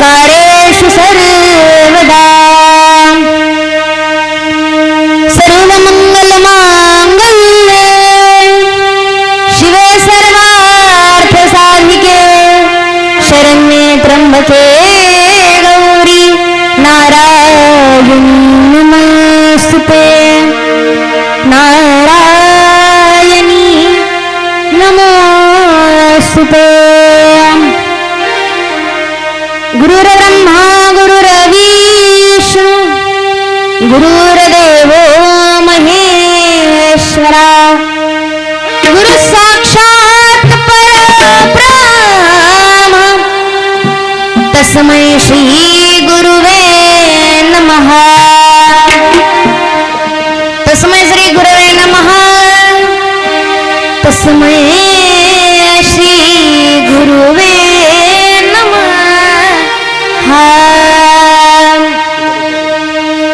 सरकार തസ്മൈ ശ്രീ ഗുരുവേ നമ.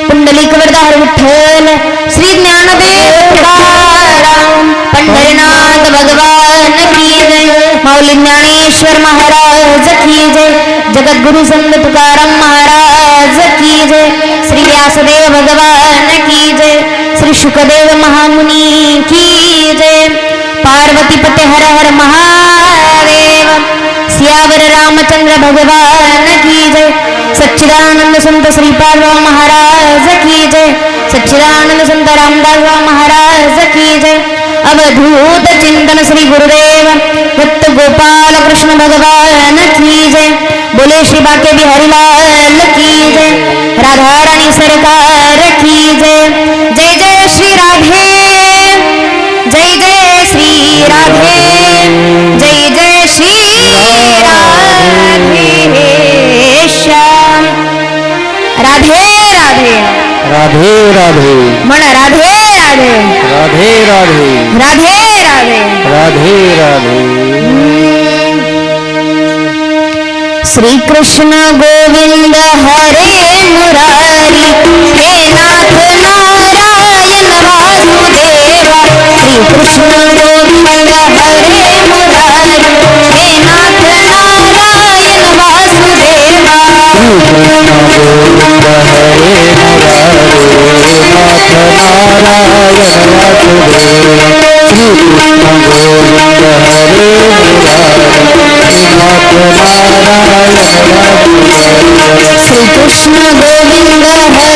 പുണ്ഡലിക വരദാര വിഠൽ ശ്രീ ജ്ഞാനദേവ തുകാറാം പണ്ഡരനാഥ ഭഗവാൻ കീ ജയ മൗലി ജ്ഞാനേശ്വർ മഹാരാജ കീ ജയ ജഗദ്ഗുരു संत തുകാറാം മഹാരാജ കീ ജയ ശ്രീ വ്യാസദേവ ഭഗവാൻ കീ ജയ ശ്രീ ശുകദേവ മഹാമുനി കീ ജയ पते हर हर महादेव। सियावर रामचंद्र भगवान की जय। सच्चिदानंद संत श्रीपाल महाराज की जय। सच्चिदानंद संत रामदास महाराज की जय। अवधूत चिंतन श्री गुरुदेव। भक्त गोपाल कृष्ण भगवान की जय। बोले श्री बाके बिहारी लाल की जय। राधा रानी सरकार राधे राधे। म्हण राधे राधे। राधे राधे। राधे राधे। राधे राधे। श्री कृष्ण गोविंद हरे मुरारी हे नाथ नारायण वासुदेवा। श्री कृष्ण गोविंद हरे वासुदेवा गोविंद हरे मुरारे नाथ नारायण वासुदेव श्री कृष्ण गोविंद हरे मुरारे नाथ नारायण वासुदेव श्री कृष्ण गोविंद हरे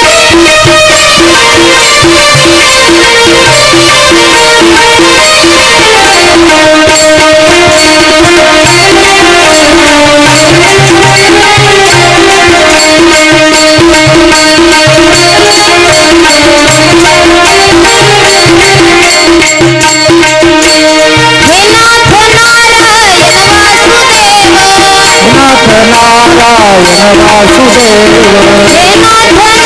नारायण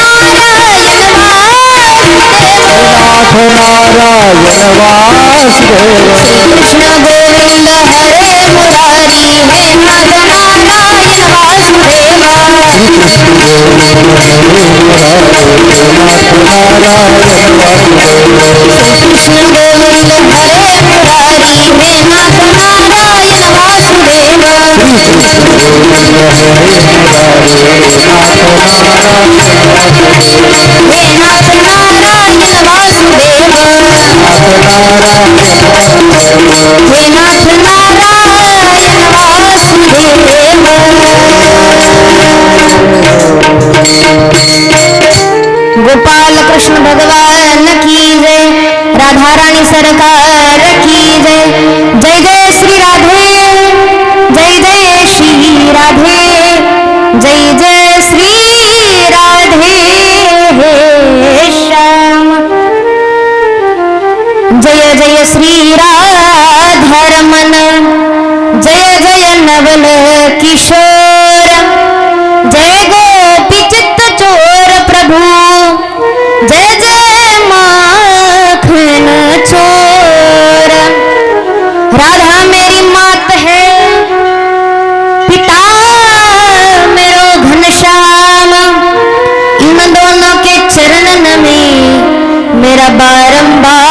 वासुदेव कृष्ण गोविंद हरे मुरारी हे नारायण वासुदेवा कृष्ण गोविंद हरे नारायण कृष्ण गोविंद हरे मुरारी हे नारायण वासुदेवा वासुदेव बारंबार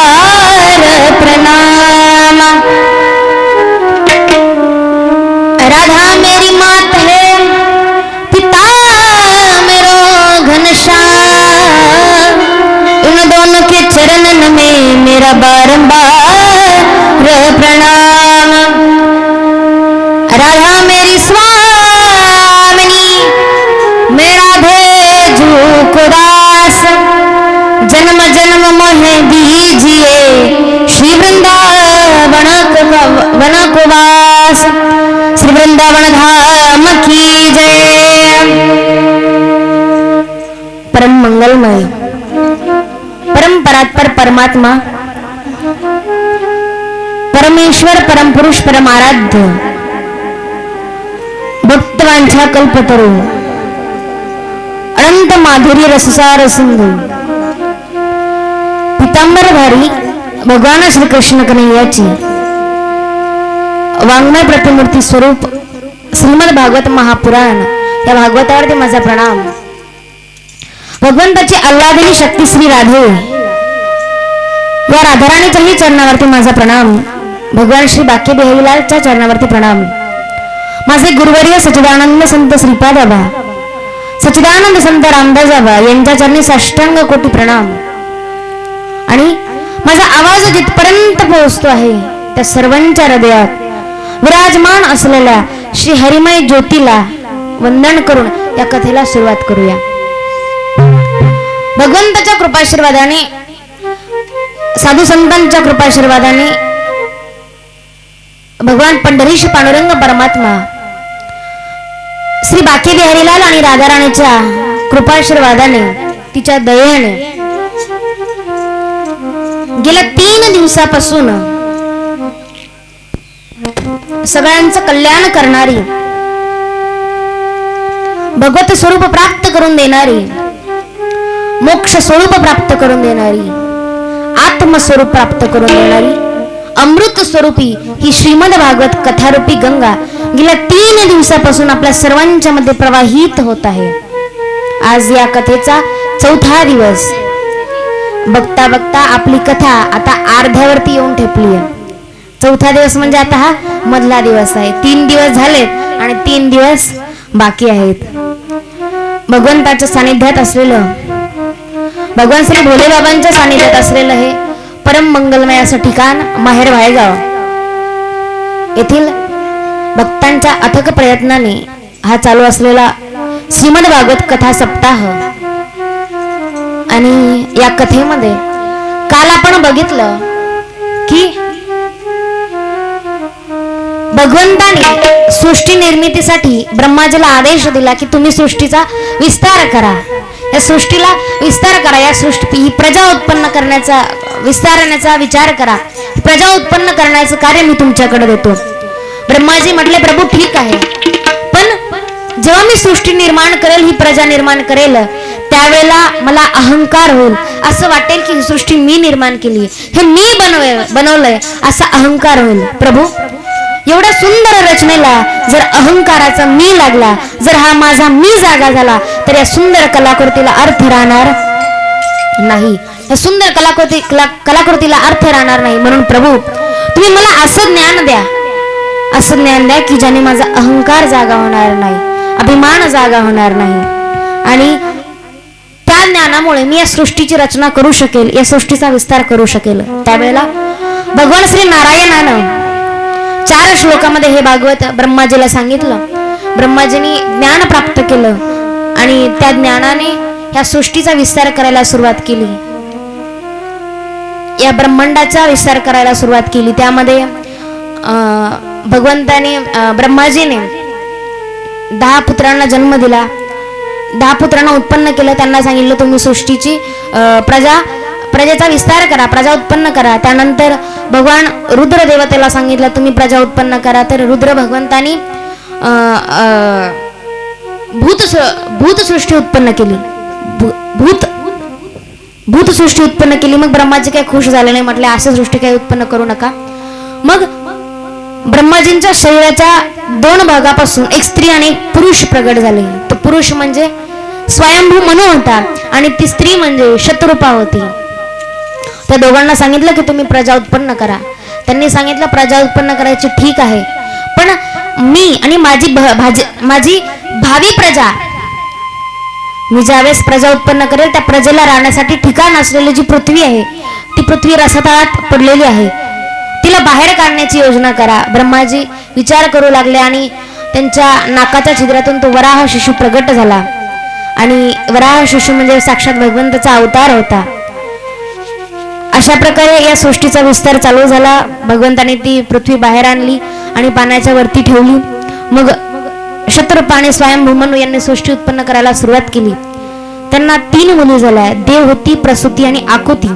परमात्मा. परमेश्वर परमपुरुष परमाराध्य. भक्तवांच्या कल्पतरू अनंत माधुरी रससार सिंधू. पितांबरधारी भगवान श्रीकृष्ण कन्हैयाची. वाङ्मय प्रतिमूर्ती स्वरूप श्रीमद भागवत महापुराण. या भागवतावरती माझा प्रणाम. भगवंताची अल्लादिनी शक्ती श्री राधे. या राधाराणीच्याही चरणावरती माझा प्रणाम. भगवान श्री बाके बिहारीलालच्या चरणावरती प्रणाम. माझे गुरुवर्य सच्चिदानंद संत श्रीपाद बाबा सच्चिदानंद संत रामदास बाबा यांच्या चरणी साष्टांग कोटी प्रणाम. आणि माझा आवाज जिथपर्यंत पोहोचतो आहे त्या सर्वांच्या हृदयात विराजमान असलेल्या श्री हरिमय ज्योतीला वंदन करून या कथेला सुरुवात करूया. भगवंताच्या कृपाशीर्वादाने साधू संतांच्या कृपाशीर्वादाने भगवान पंढरीश पांडुरंग परमात्मा श्री बाकी बिहारीलाल आणि राधाराणीच्या कृपाशीर्वादाने तिच्या दयेने गेल्या तीन दिवसापासून सगळ्यांचं कल्याण करणारी भगवत स्वरूप प्राप्त करून देणारी मोक्ष स्वरूप प्राप्त करून देणारी आत्मस्वरूप प्राप्त करून देणारी. अमृत स्वरूपी ही श्रीमद भागवत कथारूपी गंगा गेल्या तीन दिवसापासून आपल्या सर्वांच्या मध्ये प्रवाहित होत आहे. आज या कथेचा चौथा दिवस. बघता बघता आपली कथा आता अर्ध्यावरती येऊन ठेपली आहे. चौथा दिवस म्हणजे आता हा मधला दिवस आहे. तीन दिवस झालेत आणि तीन दिवस बाकी आहेत. भगवंताच्या सानिध्यात असलेलं भगवान श्री भोले बाबांच्या सानिध्यात असलेलं हे परम मंगलमय असं ठिकाण माहेर वायगाव. येथील भक्तांच्या अथक प्रयत्नाने हा चालू असलेला श्रीमद भागवत कथा सप्ताह आणि या कथेमध्ये काल आपण बघितलं की भगवंताने सृष्टी निर्मितीसाठी ब्रह्माजीला आदेश दिला की तुम्ही सृष्टीचा विस्तार करा. या सृष्टीला विस्तार करा. या सृष्टी ही प्रजा उत्पन्न करण्याचा विस्तारण्याचा विचार करा. प्रजा उत्पन्न करण्याचं कार्य मी तुमच्याकडे देतो. ब्रह्माजी म्हटले प्रभू ठीक आहे. पण जेव्हा मी सृष्टी निर्माण करेल ही प्रजा निर्माण करेल त्यावेळेला मला अहंकार होईल. असं वाटेल की ही सृष्टी मी निर्माण केली हे मी बनवय बनवलंय. असा अहंकार होईल. प्रभू एवढ्या सुंदर रचनेला जर अहंकाराचा मी लागला जर हा माझा मी जागा झाला तर या सुंदर कलाकृतीला अर्थ राहणार नाही. या सुंदर कलाकृती कला- कलाकृतीला अर्थ राहणार नाही. म्हणून प्रभू तुम्ही मला असं ज्ञान द्या. असं ज्ञान द्या की ज्याने माझा अहंकार जागा होणार नाही अभिमान जागा होणार नाही. आणि त्या ज्ञानामुळे मी या सृष्टीची रचना करू शकेल या सृष्टीचा विस्तार करू शकेल. त्यावेळेला भगवान श्री नारायणानं चार श्लोकामध्ये हे भागवत ब्रह्माजीला सांगितलं. ब्रह्माजीने ज्ञान प्राप्त केलं आणि त्या ज्ञानाने ह्या सृष्टीचा विस्तार करायला सुरुवात केली. या ब्रह्मांडाचा विस्तार करायला सुरुवात केली. त्यामध्ये अं, भगवंताने ब्रह्माजीने दहा पुत्रांना जन्म दिला. दहा पुत्रांना उत्पन्न केलं. त्यांना सांगितलं तुम्ही सृष्टीची अं, प्रजा प्रजेचा विस्तार करा प्रजा उत्पन्न करा. त्यानंतर भगवान रुद्र देवतेला सांगितलं तुम्ही प्रजा उत्पन्न करा. तर रुद्र भगवंतानी भूत भूतसृष्टी उत्पन्न केली. भूत भूत भूतसृष्टी उत्पन्न केली. मग ब्रह्माजी काही खुश झाले नाही म्हटले असं सृष्टी काही उत्पन्न करू नका. मग ब्रह्माजींच्या शरीराच्या दोन भागापासून एक स्त्री आणि एक पुरुष प्रगट झाले. तो पुरुष म्हणजे स्वयंभू मनू होता आणि ती स्त्री म्हणजे शत्रुपा होती त्या दोघांना सांगितलं की तुम्ही प्रजा उत्पन्न करा. त्यांनी सांगितलं प्रजा उत्पन्न करायची ठीक आहे. पण मी आणि माझी भ- भाजी माझी भावी प्रजा मी ज्यावेळेस प्रजा उत्पन्न करेल त्या प्रजेला राहण्यासाठी ठिकाण असलेली जी पृथ्वी आहे ती पृथ्वी रसातळात पडलेली आहे. तिला बाहेर काढण्याची योजना करा. ब्रह्माजी विचार करू लागले आणि त्यांच्या नाकाच्या छिद्रातून तो वराह शिशु प्रगट झाला. आणि वराह शिशु म्हणजे साक्षात भगवंताचा अवतार होता. अशा प्रकारे या सृष्टीचा विस्तार चालू झाला. भगवंताने ती पृथ्वी बाहेर आणली आणि पाण्याच्या वरती ठेवली. मग शत्रपाने स्वयंभूमनू यांनी सृष्टी उत्पन्न करायला सुरुवात केली. त्यांना तीन मुली झाल्या. देव होती प्रसूती आणि आकुती.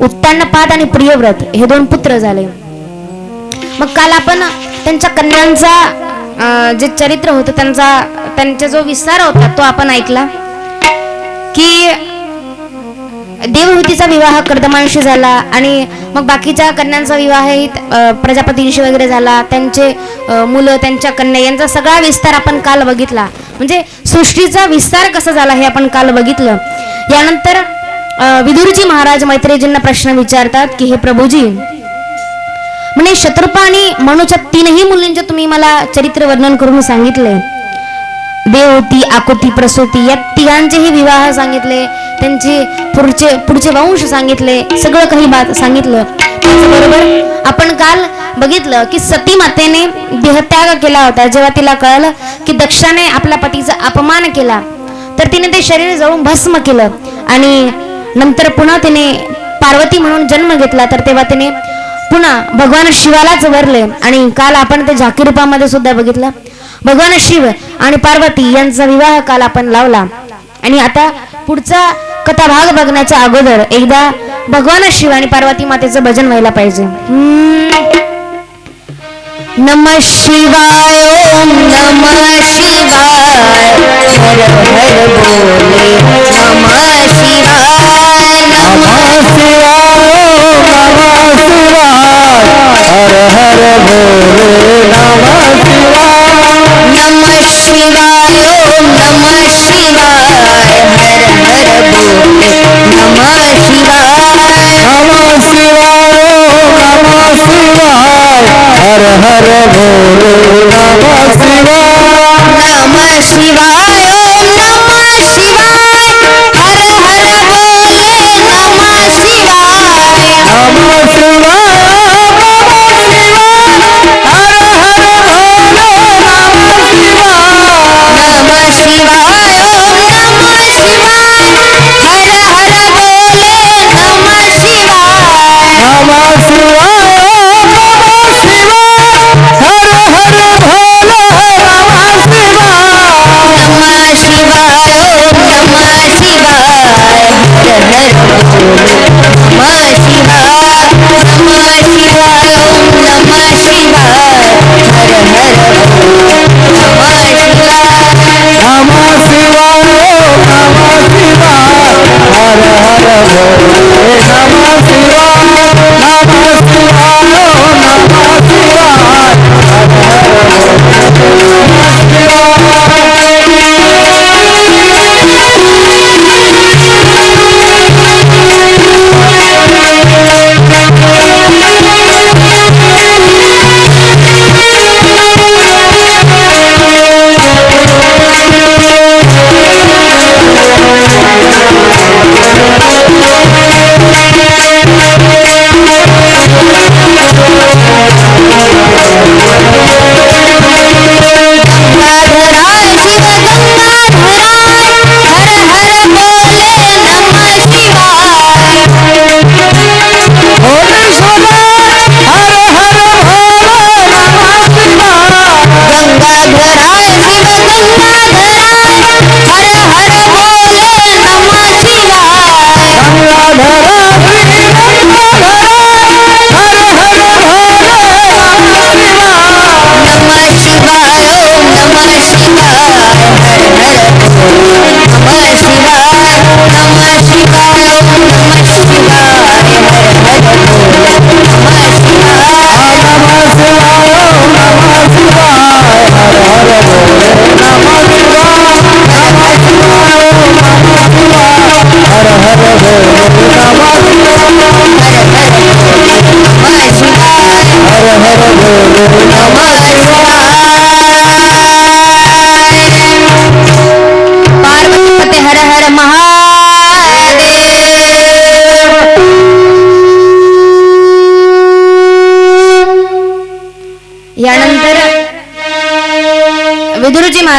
उत्तानपाद आणि प्रियव्रत हे दोन पुत्र झाले. मग काल आपण त्यांच्या कन्यांचा अं, जे चरित्र होतं त्यांचा त्यांचा जो विस्तार होता तो आपण ऐकला. की देवहूतीचा विवाह कर्दमांशी झाला आणि मग बाकीच्या कन्यांचा विवाहही प्रजापतींशी वगैरे झाला. त्यांचे मुलं त्यांच्या कन्या यांचा सगळा विस्तार आपण काल बघितला. म्हणजे सृष्टीचा विस्तार कसा झाला हे आपण काल बघितलं. यानंतर विदुरजी महाराज मैत्रेजींना प्रश्न विचारतात की हे प्रभूजी म्हणजे शत्रुपा आणि मनूच्या तीनही मुलींचे तुम्ही मला चरित्र वर्णन करून सांगितले. देवती आकुती प्रसूती या तिघांचेही विवाह सांगितले. त्यांचे पुढचे पुढचे वंश सांगितले सगळं काही बात सांगितलं. त्याचबरोबर आपण काल बघितलं की सती मातेने देहत्याग केला होता. जेव्हा तिला कळलं की दक्षाने आपल्या पतीचा अपमान केला तर तिने ते शरीर जळून भस्म केलं आणि नंतर पुन्हा तिने पार्वती म्हणून जन्म घेतला. तर तेव्हा तिने पुन्हा भगवान शिवालाच वरले आणि काल आपण ते झाकी रूपामध्ये सुद्धा बघितलं. भगवान शिव आणि पार्वती यांचा विवाह काल आपण लावला. आणि आता पुढचा कथा भाग बघण्याच्या अगोदर एकदा भगवान शिव आणि पार्वती मातेचं भजन व्हायला पाहिजे. नम शिवाय ओम नम शिवाय हर हर बोले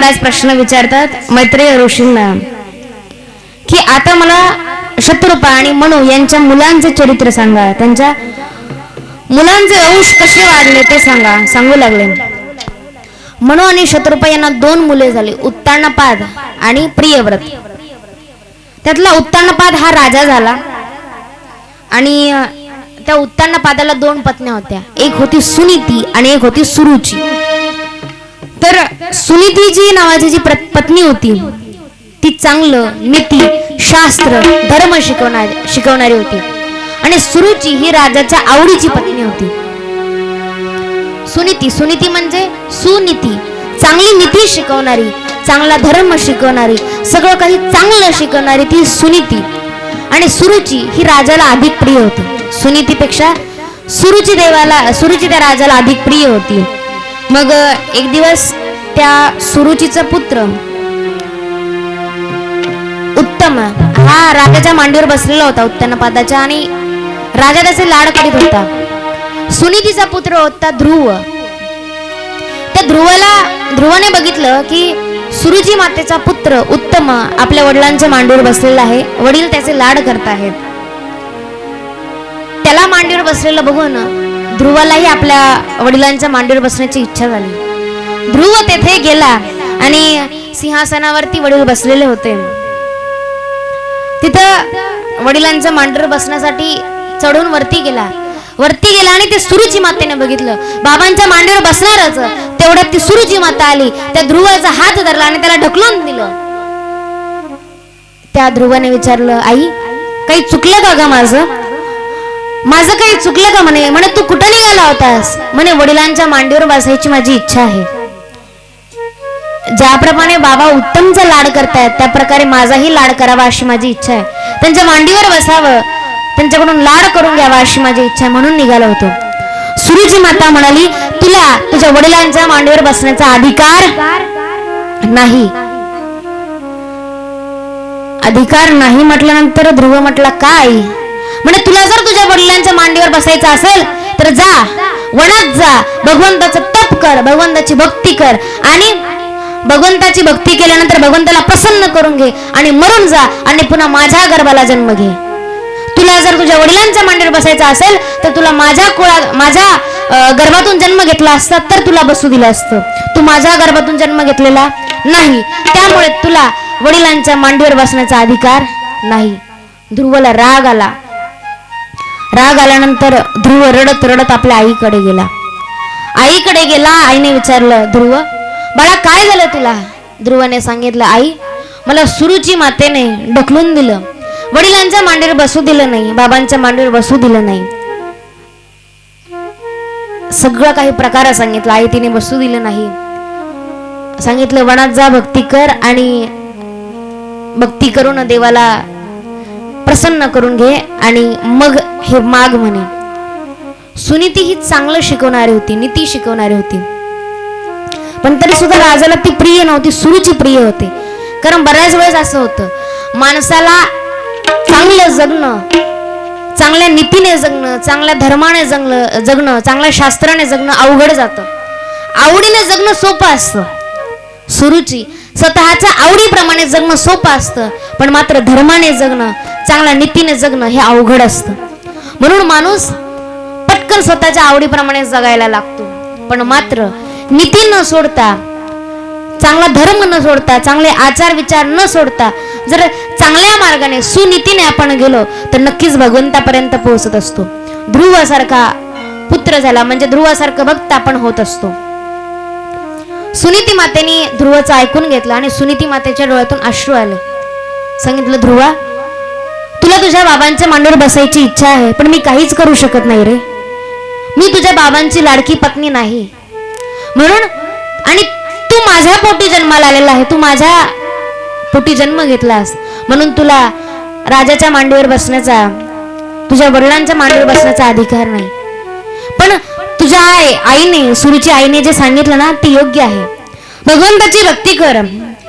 महाराज प्रश्न विचारतात मैत्रेय ऋषींना की आता मला शत्रुपा आणि मनू यांच्या मुलांचे चरित्र सांगा. त्यांच्या मुलांचे अंश कसे वाढले ते सांगा सांगू लागले. मनू आणि शत्रुपा यांना दोन मुले झाली उत्तानपाद आणि प्रियव्रत. त्यातला उत्तानपाद हा राजा झाला. आणि त्या उत्तानपादाला दोन पत्न्या होत्या. एक होती सुनीती आणि एक होती सुरुची. तर सुनीतीची नावाची जी पत्नी होती ती चांगलं नीती शास्त्र धर्म शिकवणारी शिकवणारी होती. आणि सुरुची ही राजाच्या आवडीची पत्नी होती. सुनीती सुनीती म्हणजे सुनीती. चांगली नीती शिकवणारी चांगला धर्म शिकवणारी सगळं काही चांगलं शिकवणारी ती सुनीती. आणि सुरुची ही राजाला अधिक प्रिय होती. सुनीतीपेक्षा सुरुची देवाला सुरुची त्या राजाला अधिक प्रिय होती. मग एक दिवस त्या सुरुचीचा पुत्र उत्तम हा राजाच्या मांडीवर बसलेला होता उत्तनपादाच्या आणि राजा त्याचे लाड करीत होता. सुनीतीचा पुत्र होता ध्रुव. त्या ध्रुवाला ध्रुवाने बघितलं की सुरुची मातेचा पुत्र उत्तम आपल्या वडिलांच्या मांडीवर बसलेला आहे वडील त्याचे लाड करत आहेत. त्याला मांडीवर बसलेलं बघून ध्रुवालाही आपल्या वडिलांच्या मांडीवर बसण्याची इच्छा झाली. ध्रुव तेथे गेला आणि सिंहासनावरती वडील बसलेले होते. तिथं वडिलांच्या मांडीवर बसण्यासाठी चढून वरती गेला. वरती गेला आणि ते सुरुची मातेने बघितलं. बाबांच्या मांडीवर बसणारच तेवढ्यात ती सुरुची माता आली. त्या ध्रुवाचा हात धरला आणि त्याला ढकलून दिलं. त्या ध्रुवाने विचारलं आई काही चुकलं का ग माझं? माझं काही चुकलं का म्हणे? म्हणे तू कुठं निघाला होतास? म्हणे वडिलांच्या मांडीवर बसायची माझी इच्छा आहे. ज्याप्रमाणे बाबा उत्तमचा लाड करतायत त्या प्रकारे माझाही लाड करावा अशी माझी इच्छा आहे. त्यांच्या मांडीवर बसावं त्यांच्याकडून लाड करून घ्यावा अशी माझी इच्छा आहे म्हणून निघालो होतो. सुरुची माता म्हणाली तुला तुझ्या वडिलांच्या मांडीवर बसण्याचा अधिकार नाही. अधिकार नाही म्हटल्यानंतर ध्रुव म्हटला काय? म्हणे तुला जर तुझ्या वडिलांच्या मांडीवर बसायचं असेल तर जा वनात जा. भगवंताचं तप कर भगवंताची भक्ती कर. आणि भगवंताची भक्ती केल्यानंतर भगवंताला प्रसन्न करून घे आणि मरून जा आणि पुन्हा माझ्या गर्भाला जन्म घे. तुला जर तुझ्या वडिलांच्या मांडीवर बसायचं असेल तर तुला माझ्या कुळा माझ्या गर्भातून जन्म घेतला असता तर तुला बसू दिलं असतं. तू माझ्या गर्भातून जन्म घेतलेला नाही. त्यामुळे तुला वडिलांच्या मांडीवर बसण्याचा अधिकार नाही. ध्रुवला राग आला. राग आल्यानंतर ध्रुव रडत रडत आपल्या आईकडे गेला. आईकडे गेला आईने विचारलं ध्रुव बाळा काय झालं तुला? ध्रुवाने सांगितलं आई मला सुरुची मातेने ढकलून दिलं. वडिलांच्या मांडीवर बसू दिलं नाही बाबांच्या मांडीवर बसू दिलं नाही. सगळं काही प्रकार सांगितलं आई तिने बसू दिलं नाही. सांगितलं वनात जा भक्ती कर आणि भक्ती करून देवाला प्रसन्न करून घे आणि मग हे माग म्हणे. सुनीती ही चांगलं शिकवणारी होती नीती शिकवणारी होती. पण तरी सुद्धा राजाला ती प्रिय नव्हती सुरुची प्रिय होते. कारण बऱ्याच वेळेस असं होतं माणसाला चांगलं जगणं चांगल्या नीतीने जगणं चांगल्या धर्माने जगणं जगणं चांगल्या शास्त्राने जगणं अवघड जातं. आवडीने जगणं सोपं असतं. सुरुची स्वतःच्या आवडीप्रमाणे जगणं सोपं असतं पण मात्र धर्माने जगणं चांगल्या नीतीने जगणं हे अवघड असतं. म्हणून माणूस पटकन स्वतःच्या आवडीप्रमाणे जगायला लागतो. पण मात्र नीती न सोडता चांगला धर्म न सोडता चांगले आचार विचार न सोडता जर चांगल्या मार्गाने सुनीतीने आपण गेलो तर नक्कीच भगवंतापर्यंत पोहोचत असतो. ध्रुवासारखा पुत्र झाला म्हणजे ध्रुवासारखं भक्त आपण होत असतो. सुनीती मातेने ध्रुवाचं ऐकून घेतलं आणि सुनीती मातेच्या डोळ्यातून अश्रू आले. सांगितलं ध्रुवा तुला तुझ्या बाबांच्या मांडीवर बसायची इच्छा आहे पण मी काहीच करू शकत नाही रे. मी तुझ्या बाबांची लाडकी पत्नी नाही. म्हणून आणि तू माझ्या पोटी जन्माला आलेला आहे तू माझ्या पोटी जन्म घेतलास. म्हणून तुला राजाच्या मांडीवर बसण्याचा तुझ्या वडिलांच्या मांडीवर बसण्याचा अधिकार नाही. पण तुझ्या आई आईने सुरूची आईने जे सांगितलं ना ते योग्य आहे. भगवंताची भक्ती कर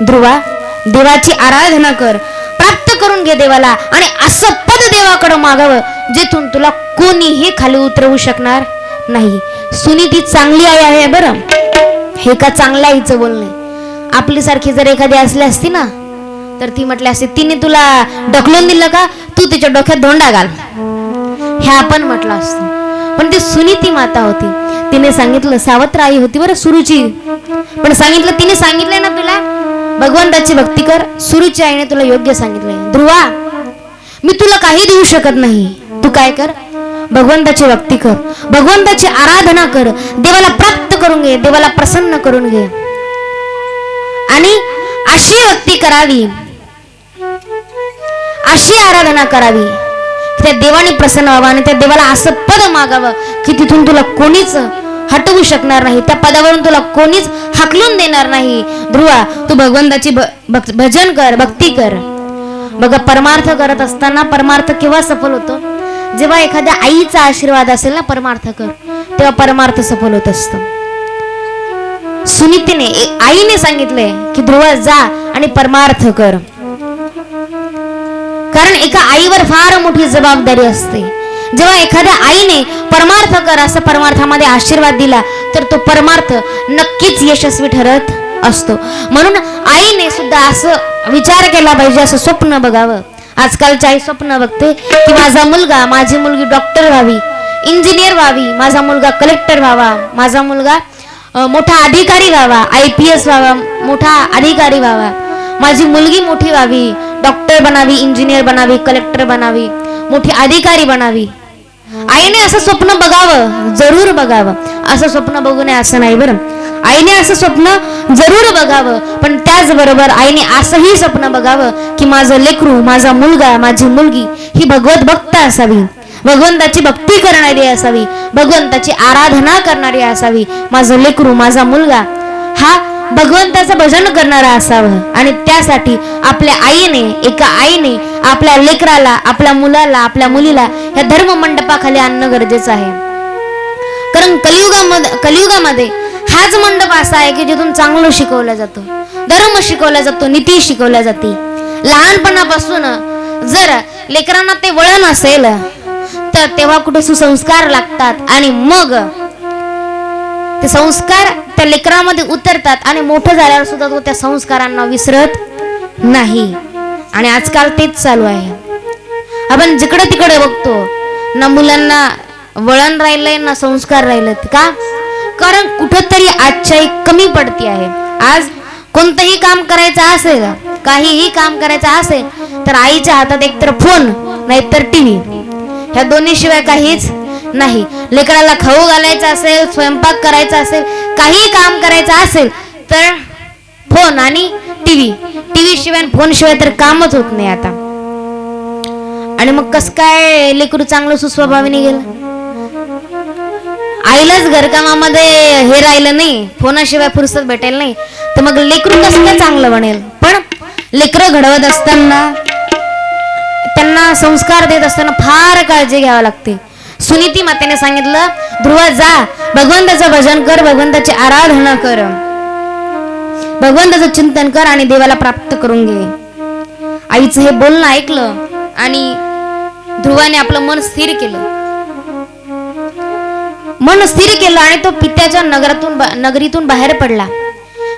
ध्रुवा. देवाची आराधना कर. प्राप्त करून घे देवाला आणि असं पद देवाकडं मागावं जेथून तुला कोणीही खाली उतरवू शकणार नाही. सुनीती चांगली आई आहे बरं. हे का चांगल्या आईचं बोलणे आपली सारखी जर एखादी असली असती ना तर ती म्हटली असती तिने तुला ढकलून दिलं का? तू तिच्या डोक्यात धोंडा घाल. हे आपण म्हटलं असतो. पण ती सुनीती माता होती. तिने सांगितलं सावत्र आई होती बरं सुरुची. पण सांगितलं तिने सांगितलंय ना तुला भगवंताची भक्ती कर. सुरुची आईने तुला योग्य सांगितलंय. ध्रुवा मी तुला काही देऊ शकत नाही. तू काय कर? भगवंताची भक्ती कर. भगवंताची आराधना कर. देवाला प्राप्त करून घे. देवाला प्रसन्न करून घे. आणि अशी भक्ती करावी. अशी आराधना करावी. त्या देवाने प्रसन्न व्हावं आणि त्या देवाला असं पद मागावं की तिथून तुला कोणीच हटवू शकणार नाही. त्या पदावरून तुला कोणीच हाकलून देणार नाही. ध्रुवा तू भगवंताची भजन कर भक्ती कर. बघा परमार्थ करत असताना परमार्थ केव्हा सफल होतो? जेव्हा एखाद्या आईचा आशीर्वाद असेल ना परमार्थ कर. तेव्हा परमार्थ सफल होत असतो. सुनीतीने आईने सांगितलंय की ध्रुवा जा आणि परमार्थ कर. कारण एका आईवर फार मोठी जबाबदारी असते. जेव्हा एखाद्या आईने परमार्थ कर असं परमार्थामध्ये आशीर्वाद दिला तर तो परमार्थ नक्कीच यशस्वी ठरत असतो. म्हणून आईने सुद्धा असं विचार केला पाहिजे असं स्वप्न बघावं. आजकालची आई स्वप्न बघते की माझा मुलगा माझी मुलगी डॉक्टर व्हावी इंजिनियर व्हावी माझा मुलगा कलेक्टर व्हावा माझा मुलगा मोठा अधिकारी व्हावा आय पी एस व्हावा मोठा अधिकारी व्हावा माझी मुलगी मोठी व्हावी डॉक्टर बनावी इंजिनियर बनावी कलेक्टर बनावी मोठी अधिकारी बनावी. आईने असं स्वप्न बघावं जरूर बघावं. असं स्वप्न बघू नये असं नाही बरं. आईने असं स्वप्न जरूर बघावं पण त्याचबरोबर आईने असंही स्वप्न बघावं की माझं लेकरू माझा मुलगा माझी मुलगी ही भगवत भक्त असावी. भगवंताची भक्ती करणारी असावी. भगवंताची आराधना करणारी असावी. माझं लेकरू माझा मुलगा हा भगवंताचं भजन करणारा असावं. आणि त्यासाठी आपल्या आईने एका आईने आपल्या लेकराला आपल्या मुलाला आपल्या मुलीला या धर्म मंडपाखाली आणणं गरजेचं आहे. कारण कलियुगामध्ये कलियुगामध्ये हाच मंडप असा आहे की जिथून चांगलं शिकवलं जातो. धर्म शिकवला जातो नीती शिकवल्या जाते. लहानपणापासून जर लेकरांना ते वळण असेल तर तेव्हा कुठे सुसंस्कार लागतात. आणि मग ते संस्कार त्या लेकरामध्ये उतरतात आणि मोठं झाल्यावर सुद्धा तो त्या संस्कारांना विसरत नाही. आणि आजकाल तेच चालू आहे. आपण जिकडे तिकडे बघतो ना मुलांना वळण राहिलंय ना संस्कार राहिलेत का? कारण कुठंतरी आजच्याही कमी पडती आहे. आज कोणतंही काम करायचं असेल काहीही काम करायचं असेल तर आईच्या हातात एकतर फोन नाहीतर टीव्ही. ह्या दोन्ही शिवाय काहीच नाही. लेकराला खाऊ घालायचा असेल स्वयंपाक करायचा असेल काही काम करायचं असेल तर फोन आणि टीव्ही टीव्ही शिवाय फोन शिवाय तर कामच होत नाही आता. आणि मग कस काय लेकरू चांगलं सुस्वभावीने गेलं? आईलाच घरकामामध्ये हे राहिलं नाही. फोनाशिवाय फुरसत भेटेल नाही. तर मग लेकरू कसं काय चांगलं बनेल? पण लेकरं घडवत असताना त्यांना संस्कार देत असताना फार काळजी घ्यावी लागते. सुनीती मातेने सांगितलं ध्रुवा जा भगवंताचं भजन कर भगवंताची आराधना कर. भगवंताचं चिंतन कर आणि देवाला प्राप्त करून घे. आईचं हे बोलणं ऐकलं आणि ध्रुवाने आपलं मन स्थिर केलं. मन स्थिर केलं आणि तो पित्याच्या नगरातून नगरीतून बाहेर पडला.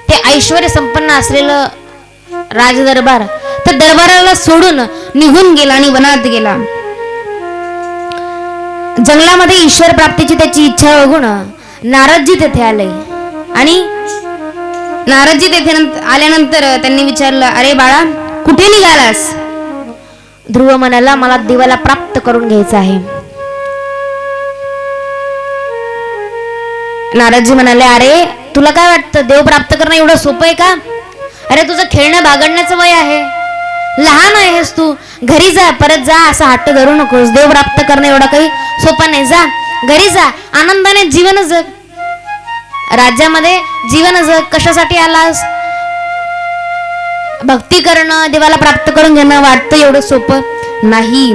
ते ऐश्वर संपन्न असलेलं राजदरबार त्या दरबाराला सोडून निघून गेला आणि वनात गेला. जंगलामध्ये ईश्वर प्राप्तीची त्याची इच्छा बघून नारदजी तेथे आले. आणि नारदजी तेथे आल्यानंतर त्यांनी विचारलं अरे बाळा कुठे निघालास? ध्रुव म्हणाला मला देवाला प्राप्त करून घ्यायचं आहे. नारदजी म्हणाले अरे तुला काय वाटतं? देव प्राप्त करणं एवढं सोपं आहे का? अरे तुझं खेळणं बागडण्याचं वय आहे. लहान आहेस तू. घरी जा परत जा असा हट्ट धरू नकोस. देव प्राप्त करणं एवढं काही सोपं नाही. जा घरी जा. आनंदाने जीवन जग. राज्यामध्ये जीवन जग. कशासाठी आलास? भक्ती करणं देवाला प्राप्त करून घेणं वाटतं एवढं सोपं नाही.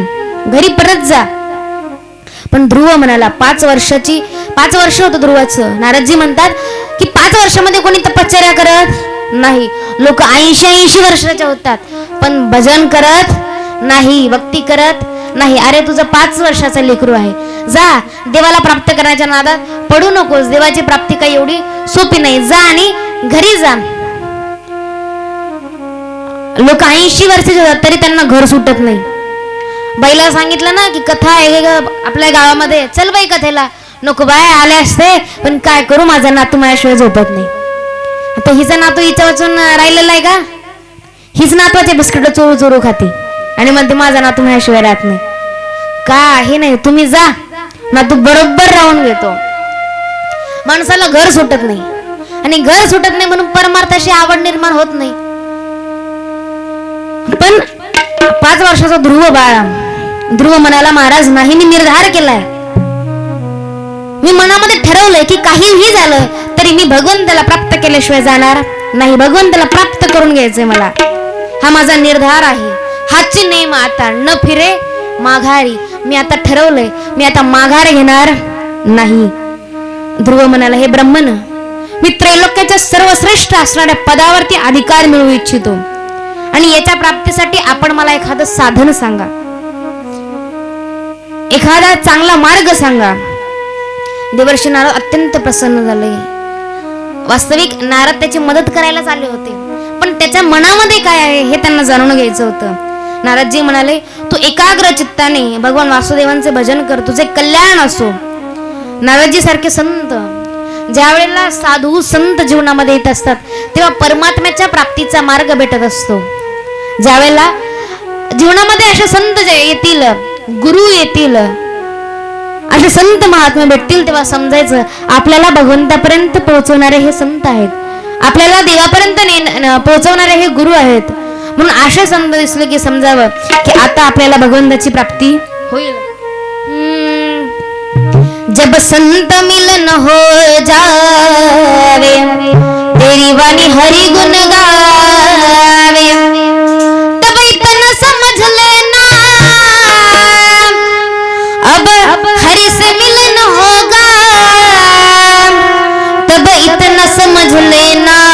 घरी परत जा. पण ध्रुव म्हणाला पाच वर्षाची पाच वर्ष होतं ध्रुवाचं. नारदजी म्हणतात की पाच वर्षामध्ये कोणी तपश्चर्या करत नाही. लोक ऐंशी ऐंशी वर्षाच्या होतात. पण भजन करत नाही भक्ती करत नाही. अरे तुझं पाच वर्षाचं लेकरू आहे. जा देवाला प्राप्त करण्याच्या नादात पडू नकोस. देवाची प्राप्ती काही एवढी सोपी नाही. जा आणि घरी जा. लोक ऐंशी वर्षे होतात तरी त्यांना घर सुटत नाही. बाईला सांगितलं ना की कथा आहे ग आपल्या गावामध्ये. चल बाई कथेला. नको बाय आले असते पण काय करू? माझा नातू माझ्याशिवाय झोपत नाही. आता हिचा नातू हिच्या वाचून राहिलेला आहे का? हीच नातवाचे बिस्किट चोरू चोरू खाते. आणि म्हणते माझा नातू माझ्याशिवाय राहत नाही. काही नाही तुम्ही जा. नातू बरोबर राहून घेतो. माणसाला घर सुटत नाही. आणि घर सुटत नाही म्हणून परमार्थाशी आवड निर्माण होत नाही. पण पाच वर्षाचा ध्रुव बाळा ध्रुव म्हणाला महाराज नाही मी निर्धार केलाय. मी मनामध्ये ठरवलंय की काहीही झालं तरी मी भगवंताला प्राप्त केल्याशिवाय जाणार नाही. भगवंताला प्राप्त करून घ्यायचंय मला. हा माझा निर्धार आहे. हाची नेम आता न फिरे माघारी. मी आता ठरवलंय मी आता माघार घेणार नाही. ध्रुव म्हणाला हे ब्रह्मन मी त्रैलोक्याच्या सर्वश्रेष्ठ असणाऱ्या पदावरती अधिकार मिळवू इच्छितो. आणि याच्या प्राप्तीसाठी आपण मला एखादं साधन सांगा. एखादा चांगला मार्ग सांगा. देवर्षी नारद अत्यंत प्रसन्न झाले. वास्तविक नारद त्याची मदत करायला आले होते. त्याच्या मनामध्ये काय आहे हे त्यांना जाणून घ्यायचं होतं. नारदजी म्हणाले तू एकाग्र चित्ताने भगवान वासुदेवांचे भजन कर तुझे कल्याण असो. नारदजी सारखे संत ज्या वेळेला साधू संत जीवनामध्ये येत असतात तेव्हा परमात्म्याच्या प्राप्तीचा मार्ग भेटत असतो. ज्या वेळेला जीवनामध्ये असे संत जे येतील गुरु येतील असे संत महात्मा भेटतील तेव्हा समजायचं आपल्याला भगवंतापर्यंत पोहोचवणारे हे संत आहेत. आपल्याला देवापर्यंत ने- पोहोचवणारे हे गुरु आहेत. म्हणून असे संत दिसले की समजावं की आता आपल्याला भगवंताची प्राप्ती होईल. जब संत मिलन हो जावे तेरी वाणी हरि गुण गावे. ভুলে না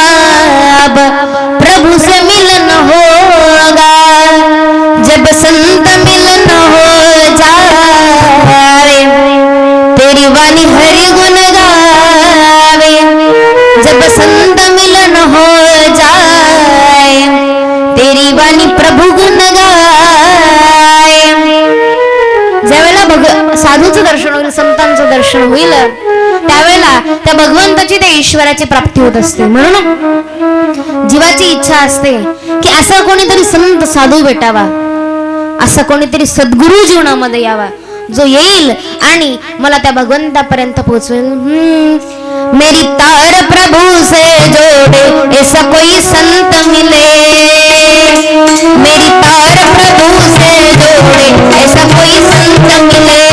ईश्वराची प्राप्ती होत असते. म्हणून जीवाची इच्छा असते की असा कोणीतरी संत साधू भेटावा. असा कोणीतरी सद्गुरु जीवनामध्ये यावा. जो येईल आणि मला त्या भगवंतापर्यंत पोहोचवेल. मेरी तार प्रभु से जोड़े ऐसा कोई संत मिले. मेरी तार प्रभु से जोड़े ऐसा कोई संत मिले.